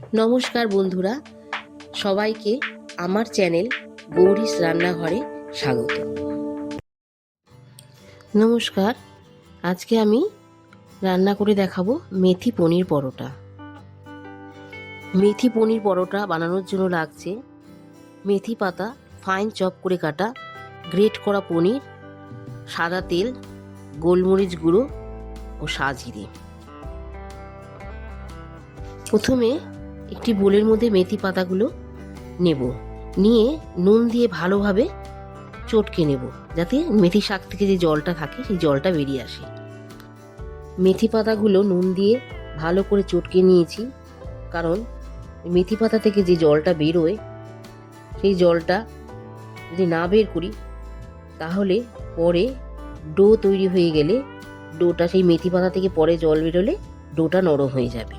নমস্কার বন্ধুরা, সবাইকে আমার চ্যানেল গৌরীশ রান্নাঘরে স্বাগত। নমস্কার, আজকে আমি রান্না করে দেখাবো মেথি পনির পরোটা। মেথি পনির পরোটা বানানোর জন্য লাগছে মেথি পাতা ফাইন চপ করে কাটা, গ্রেট করা পনির, সাদা তেল, গোলমরিচ গুঁড়ো ও সাজিরে প্রথমে একটি বোলের মধ্যে মেথি পাতাগুলো নেব। নিয়ে নুন দিয়ে ভালোভাবে চটকে নেব, যাতে মেথি শাক থেকে যে জলটা থাকে, সেই জলটা বেরিয়ে আসে। মেথি পাতাগুলো নুন দিয়ে ভালো করে চটকে নিয়েছি, কারণ মেথি পাতা থেকে যে জলটা বেরোয়, সেই জলটা যদি না বের করি, তাহলে পরে ডো তৈরি হয়ে গেলে ডোটা, সেই মেথি পাতা থেকে পরে জল বেরোলে ডোটা নরম হয়ে যাবে।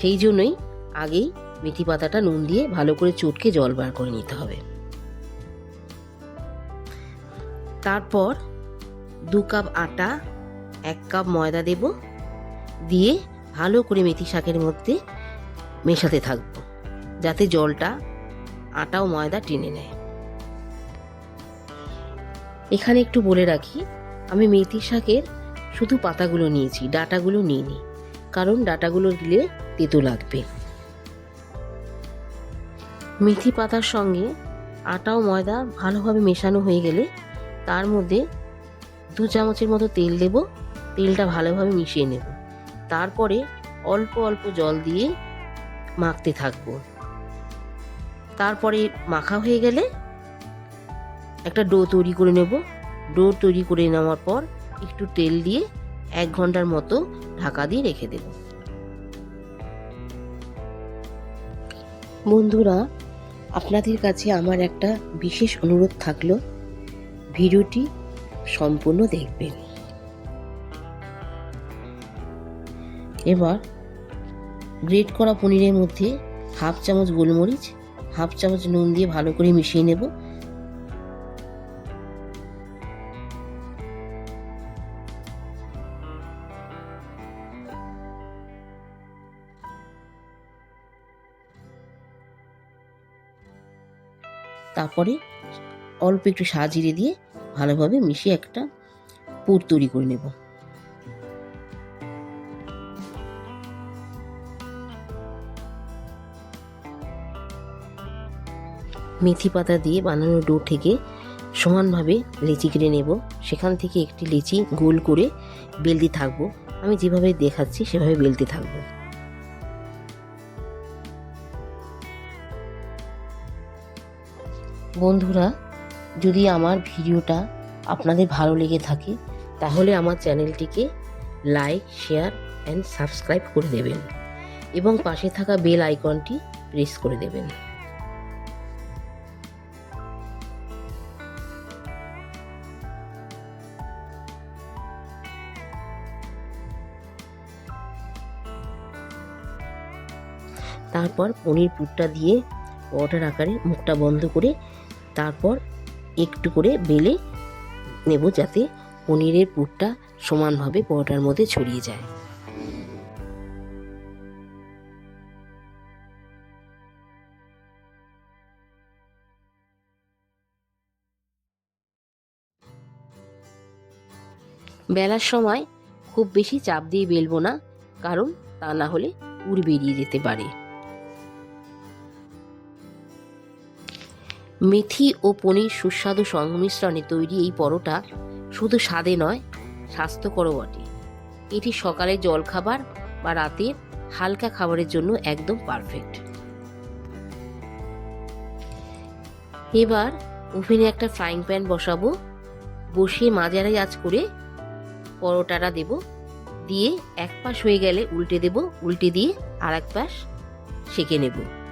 সেই জন্যই আগেই মেথি পাতাটা নুন দিয়ে ভালো করে চটকে জল বার করে নিতে হবে। তারপর দু কাপ আটা, এক কাপ ময়দা দেব দিয়ে ভালো করে মেথি শাকের মধ্যে মেশাতে থাকব, যাতে জলটা আটা ও ময়দা টেনে নেয়। এখানে একটু বলে রাখি, আমি মেথি শাকের শুধু পাতাগুলো নিয়েছি, ডাটাগুলো নিইনি, কারণ ডাটাগুলো দিলে তেতো লাগবে। মেথি পাতার সঙ্গে আটা ও ময়দা ভালোভাবে মেশানো হয়ে গেলে তার মধ্যে দু চামচের মতো তেল দেব। তেলটা ভালোভাবে মিশিয়ে নেব। তারপরে অল্প অল্প জল দিয়ে মাখতে থাকব। তারপরে মাখা হয়ে গেলে একটা ডো তৈরি করে নেব। ডো তৈরি করে নেওয়ার পর একটু তেল দিয়ে এক ঘণ্টার মতো ঢাকা দিয়ে রেখে দেব। বন্ধুরা আপনাদের কাছে আমার একটা বিশেষ অনুরোধ থাকল, ভিডিওটি সম্পূর্ণ দেখবেন। এবার গ্রেট করা পনিরের মধ্যে হাফ চামচ গোলমরিচ, হাফ চামচ নুন দিয়ে ভালো করে মিশিয়ে নেব। তারপরে অল্প একটু সাজিরে দিয়ে ভালোভাবে মিশিয়ে একটা পুর তৈরি করে নেব। মেথি পাতা দিয়ে বানানো ডো থেকে সমানভাবে লেচি কেটে নেব। সেখান থেকে একটি লেচি গোল করে বেলতে থাকব। আমি যেভাবে দেখাচ্ছি, সেভাবে বেলতে থাকব। বন্ধুরা, যদি আমার ভিডিওটা আপনাদের ভালো লেগে থাকে, তাহলে আমার চ্যানেলটিকে লাইক, শেয়ার অ্যান্ড সাবস্ক্রাইব করে দেবেন এবং পাশে থাকা বেল আইকনটি প্রেস করে দেবেন। তারপর পনির পুরটা দিয়ে পরোটার আকারে মুখটা বন্ধ করে তারপর একটু করে বেলে নেব যাতে পনিরের পুরটা সমানভাবে পরোটার মধ্যে ছড়িয়ে যায়। বেলার সময় খুব বেশি চাপ দিয়ে বেলবো না, কারণ তা না হলে পুর বেরিয়ে যেতে পারে। মেথি ও পনির সুস্বাদু সংমিশ্রণে তৈরি এই পরোটা শুধু স্বাদে নয়, স্বাস্থ্যকরও বটে। এটি সকালে জলখাবার বা রাতের হালকা খাবারের জন্য একদম পারফেক্ট এবার ওভেনে একটা ফ্রাইং প্যান বসাবো, বসিয়ে মাঝারি আজ করে পরোটাটা দেব, দিয়ে এক পাশ হয়ে গেলে উল্টে দেব, উল্টে দিয়ে আর এক পাশ সেঁকে নেব।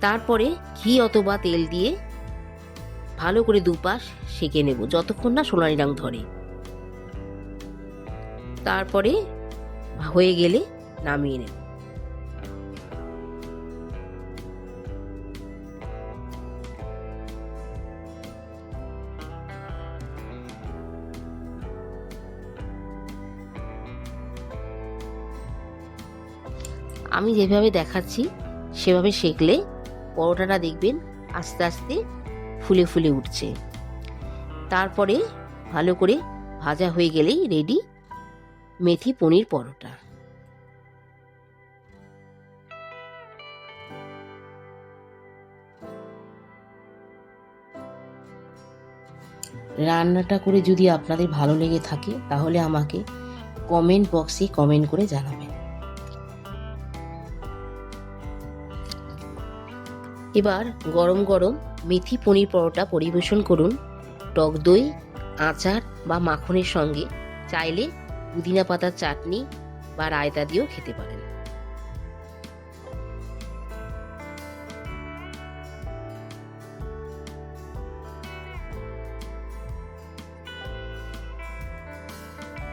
তারপরে ঘি অথবা তেল দিয়ে ভালো করে দুপাশ সেঁকে নেব, যতক্ষণ না সোনালি রং ধরে। তারপরে হয়ে গেলে নামিয়ে নেব। আমি যেভাবে দেখাচ্ছি, সেভাবে সেঁকলে পরোটাটা দেখবেন আস্তে আস্তে ফুলে ফুলে উঠছে। তারপরে ভালো করে ভাজা হয়ে গেলেই রেডি মেথি পনির পরোটা। রান্নাটা করে যদি আপনাদের ভালো লেগে থাকে, তাহলে আমাকে কমেন্ট বক্সে কমেন্ট করে জানাবেন। এবার গরম গরম মেথি পনির পরোটা পরিবেশন করুন। টক দই, আচার বা মাখনের সঙ্গে চাইলে পুদিনা পাতার চাটনি বা রায়তা দিয়েও খেতে পারেন।